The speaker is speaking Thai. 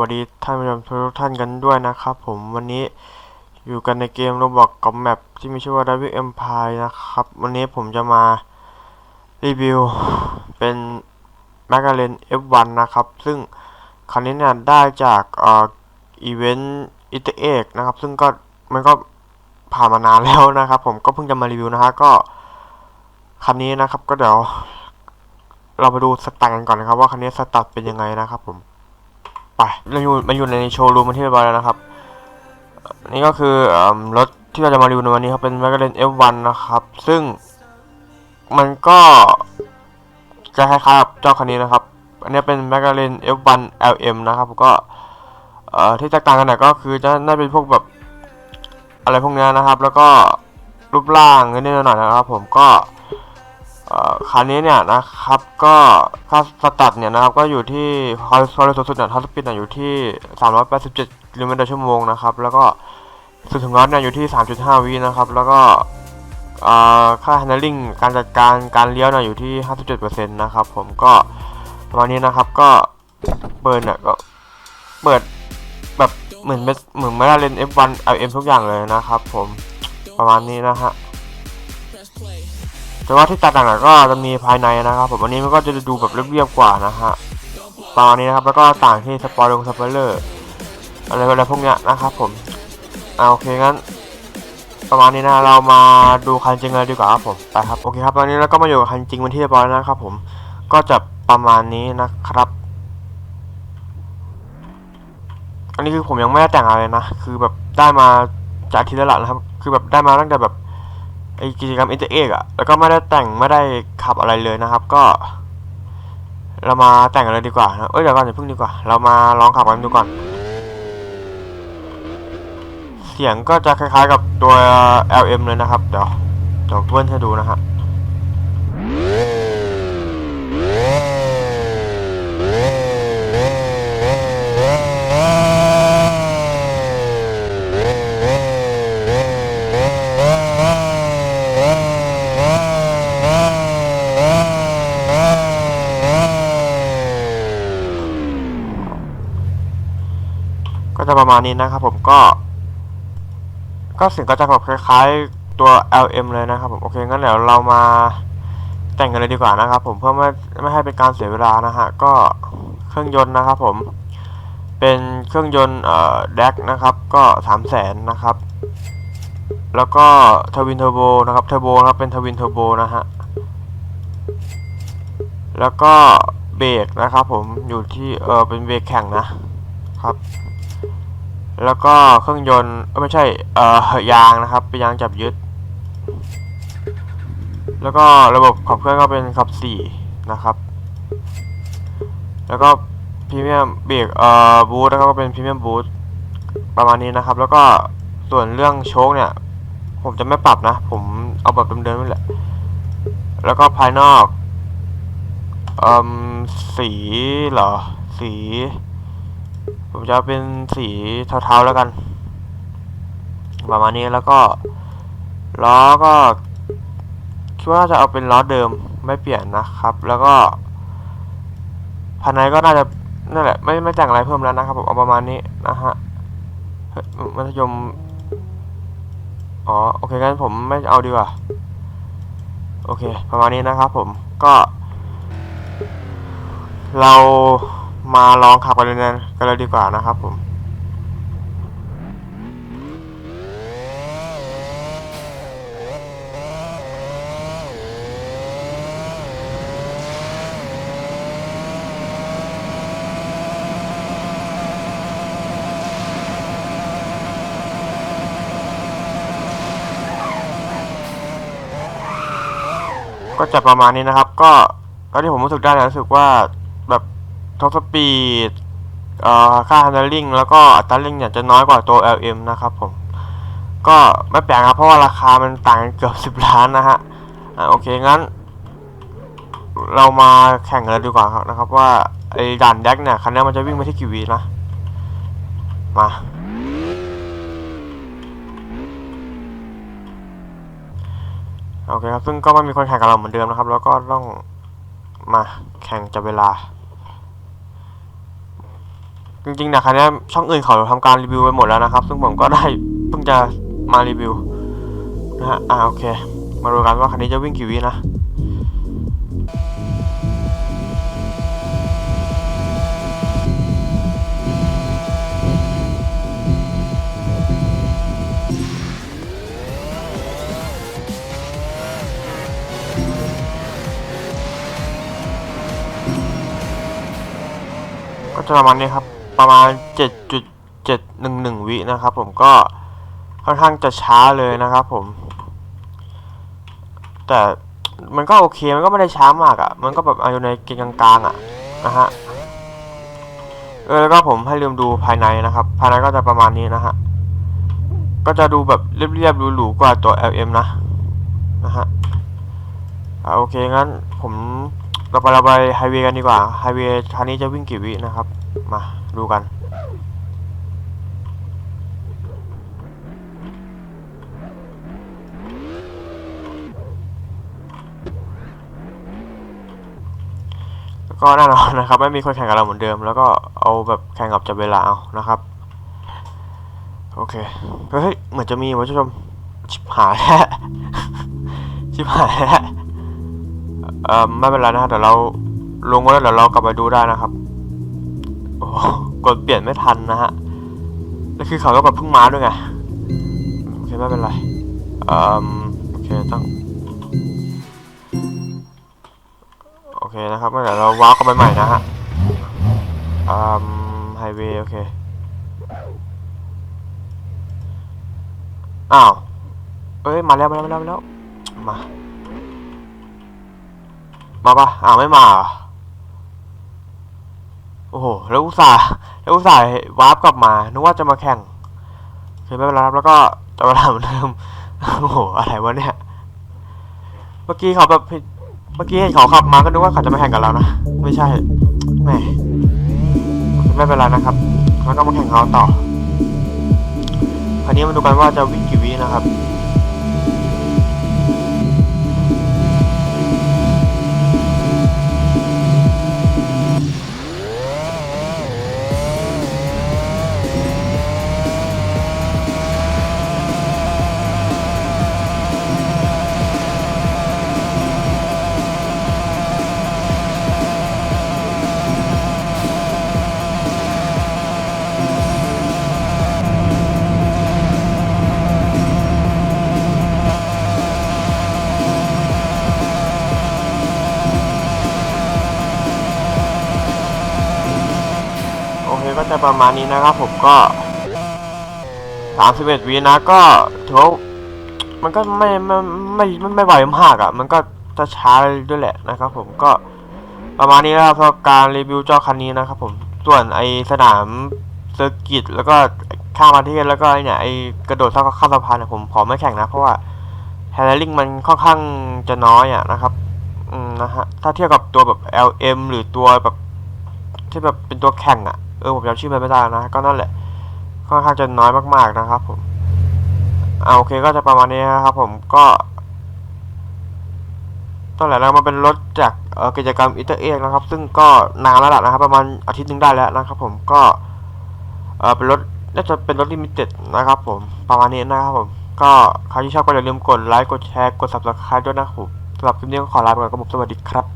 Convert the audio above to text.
วัสดีท่านผู้ชมทุกท่านกันด้วยนะครับผมวันนี้อยู่กันในเกมโรบอกกับแมปที่มีชื่อว่า W Empire นะครับ วันนี้ผมจะมารีวิวเป็น m a g a l e n F1 นะครับ ซึ่งคันนี้เนี่ยได้จากเอ่ออีเวนต์อิตเอกนะครับ ซึ่งก็มันก็ผ่านมานานแล้วนะครับ ผมก็เพิ่งจะมารีวิวนะฮะก็คันนี้นะครับก็เดี๋ยวเรามาดูสแตทกันก่อนนะครับ ว่าคันนี้สแตทเป็นยังไงนะครับผม ไปเราอยู่มันอยู่ในโชว์รูมมันที่เรียบร้อยแล้วนะครับ นี่ก็คืออรถที่เราจะมารีวิวในวันนี้ครับเป็น m a g a l e n F1 นะครับ ซึ่งมันก็จะคล้ายๆกับเจ้าคันนี้นะครับ อันนี้เป็น m a g a l e n F1 LM นะครับก็ที่แตกต่างกันหน่อยก็คือจะน่าเป็นพวกแบบอะไรพวกนี้นะครับ แล้วก็รูปร่างนิดหน่อยนะครับ ผมก็ คันนี้เนี่ยนะครับก็ค่าสตัดเนี่ยนะครับก็อยู่ที่ความเร็วสูงสุดเนี่ยท็อปสปีดเนี่ยอยู่ที่ 387กิโลเมตรต่อชั่วโมงนะครับแล้วก็สุดถึงน็อตเนี่ยอยู่ที่ 3.5 วินะครับแล้วก็ค่า handling การจัดการการเลี้ยวเนี่ยอยู่ที่ 57%นะครับผมก็ประมาณนี้นะครับก็เปิดเนี่ยก็เปิดแบบเหมือนเป็นเหมือนไม่ได้เล่น F1 LM ทุกอย่างเลยนะครับผมประมาณนี้นะฮะ แต่ว่าที่แตกต่างกันก็จะมีภายในนะครับผมอันนี้มันก็จะดูแบบเรียบๆกว่านะฮะประมาณนี้นะครับแล้วก็ต่างที่สปอยล์ลงสปอยเลอร์อะไรอะไรพวกเนี้ยนะครับผมเอาโอเคงั้น ประมาณนี้นะเรามาดูคันจริงเลยดีกว่าครับผมไปครับโอเคครับตอนนี้เราก็มาอยู่กับคันจริงเป็นที่เรียบร้อยนะครับผมก็จะประมาณนี้นะครับ อันนี้คือผมยังไม่ได้แต่งอะไรนะ คือแบบได้มาจากทีละหลักนะครับ คือแบบได้มาตั้งแต่แบบ ไอกิจกรรมอินเตอร์เอกอะแล้วก็ไม่ได้แต่งไม่ได้ขับอะไรเลยนะครับ ก็ เรามาแต่งกันเลยดีกว่านะเอ้ยเดี๋ยวก่อนอย่าเพิ่งดีกว่า เรามาลองขับกันดูก่อน เสียงก็จะคล้ายๆกับตัว LM เลยนะครับ เดี๋ยวเดี๋ยวเพื่อนให้ดูนะฮะ จะประมาณนี้นะครับผมก็ ก็เสียงก็จะแบบคล้ายๆตัว LM เลยนะครับผมโอเคงั้นเดี๋ยวเรามาแต่งกันเลยดีกว่านะครับ ผมเพื่อไม่ไม่ให้เป็นการเสียเวลานะฮะก็เครื่องยนต์นะครับ ผมเป็นเครื่องยนต์เอ่อแดกนะครับก็สามแสนนะครับ แล้วก็ทวินเทอร์โบนะครับเทอร์โบนะครับเป็นทวินเทอร์โบนะฮะแล้วก็เบรกนะครับผมอยู่ที่เออเป็นเบรกแข่งนะครับ แล้วก็เครื่องยนต์ไม่ใช่เอ่อยางนะครับเป็นยางจับยึด แล้วก็ระบบขับเคลื่อนก็เป็นขับสี่นะครับ แล้วก็พรีเมียมเบรกเอ่อบูทนะครับก็เป็นพรีเมียมบูทประมาณนี้นะครับ แล้วก็ส่วนเรื่องโชคเนี่ย ผมจะไม่ปรับนะ ผมเอาแบบเดิมๆนี่แหละ แล้วก็ภายนอกเอ่มสีเหรอสี ผมจะเป็นสีเทาๆแล้วกัน ประมาณนี้แล้วก็ ล้อก็คิดว่าน่าจะเอาเป็นล้อเดิมไม่เปลี่ยนนะครับ แล้วก็ภายในก็น่าจะนั่นแหละไม่ไม่แต่งอะไรเพิ่มแล้วนะครับผมเอาประมาณนี้นะฮะมัธยมอ๋อโอเคงั้นผมไม่เอาดีกว่าโอเค ประมาณนี้นะครับผมก็ เรา มาลองขับกันเลยนะกันเลยดีกว่านะครับผมก็จะประมาณนี้นะครับ ก็ตอนที่ผมรู้สึกได้นะรู้สึกว่า ท็อปสปีดค่า handling แล้วก็อัตราเร่งเนี่ยจะน้อยกว่าตัว LM นะครับผม ก็ไม่แปลกครับเพราะว่าราคามันต่างกันเกือบสิบล้านนะฮะอ่าโอเคงั้น เรามาแข่งกันเลยดีกว่าครับนะครับ ว่าไอ้ด่านแดกเนี่ยคันนี้มันจะวิ่งไปที่กี่วินะ มาโอเคครับ ซึ่งก็ไม่มีคนแข่งกับเราเหมือนเดิมนะครับ แล้วก็ต้องมาแข่งจับเวลา จริงๆนะคันนี้ช่องอื่นเขาทำการรีวิวไปหมดแล้วนะครับ ซึ่งผมก็ได้เพิ่งจะมารีวิวนะฮะอ่าโอเค มาดูกันว่าคันนี้จะวิ่งกี่วินะก็จะประมาณนี้ครับ ประมาณ 7.711 วินะครับ ผมก็ค่อนข้างจะช้าเลยนะครับผม แต่มันก็โอเคมันก็ไม่ได้ช้ามากอะ่ะ มันก็แบบอยู่ในเกณฑ์กลางๆอะ่ะนะฮะเออแล้วก็ผมให้ลืมดูภายในนะครับ ภายในก็จะประมาณนี้นะฮะก็จะดูแบบเรียบๆหรูๆกว่าตัว LM นะนะฮะอ่าโอเคงั้นผมเราไปเราไปไฮเวย์กันดีกว่าไฮเวย์คันนี้จะวิ่งกี่วินะครับมา ดูกัน ก็แน่นอนนะครับ ไม่มีคนแข่งกับเราเหมือนเดิม แล้วก็เอาแบบแข่งกับจับเวลาเอานะครับ โอเค เฮ้ย เหมือนจะมีคุณผู้ชม ชิบหายแล้ว ชิบหายแล้วเอ่อไม่เป็นไรนะฮะเดี๋ยวเราลงไว้แล้วเดี๋ยวเรากลับไปดูได้นะครับ กดเปลี่ยนไม่ทันนะฮะแล้วคือเขาก็แบบเพิ่งมาด้วยไงโอเคไม่เป็นไรเอ่อโอเคต้องโอเคนะครับงั้นเดี๋ยวเราว้าวกันไปใหม่นะฮะอืมไฮเวย์โอเคอ้าวเอ้ยมาแล้วมาแล้วมาแล้วมามามาปะอ้าวไม่มา โอ้โห แล้วอุตส่าห์แล้วอุตส่าห์วาร์ปกลับมา นึกว่าจะมาแข่งโอเคไม่เป็นไรครับ แล้วก็จะเวลาเหมือนเดิม โอ้โห อะไรวะเนี่ย เมื่อกี้เขาแบบ เมื่อกี้เห็นเขาขับมาก็นึกว่าเขาจะมาแข่งกับเรานะ ไม่ใช่ แหม ไม่เป็นไรนะครับแล้วก็มาแข่งเขาต่อ คราวนี้มาดูกันว่าจะวิ่งกี่วินะครับ จะประมาณนี้นะครับผมก็สามสิบเอ็ดวินะก็ถือว่ามันก็ไม่ไม่ไม่ไม่ไหวมากอะ่ะ มันก็จะช้าด้วยแหละนะครับผมก็ประมาณนี้นะครับสำหรับการรีวิวเจ้าคันนี้นะครับผมส่วนไอสนามเซอร์กิตแล้วก็ข้ามประเทศแล้วก็เนี่ยไอกระโดดข้ามข้ามสะพานเนี่ยผมขอไม่แข่งนะ เพราะว่าแฮนด์ลิงมันค่อนข้างจะน้อยอะนะครับอืมนะฮะถ้าเทียบกับตัวแบบ LM หรือตัวแบบที่แบบเป็นตัวแข่งอะ่ะ ออผมจำชื่อมันไม่ได้นะ ก็นั่นแหละค่อนข้างจะน้อยมาก ๆนะครับ ผมเอาโอเคก็จะประมาณนี้นะครับ ผมก็ตั้งแต่แล้วมาเป็นรถจากกิจกรรมอิตาเอกนะครับ ซึ่งก็นานแล้วล่ะนะครับ ประมาณอาทิตย์หนึงได้แล้วนะครับ ผมก็เป็นรถน่าจะเป็นรถลิมิเต็ดนะครับ ผมประมาณนี้นะครับผมก็ใครที่ชอบก็อย่าลืมกดไลค์กดแชร์กด subscribe ด้วยนะครับผมสำหรับคลิปนี้ก็ขอลาไปก่อนครับผมสวัสดีครับ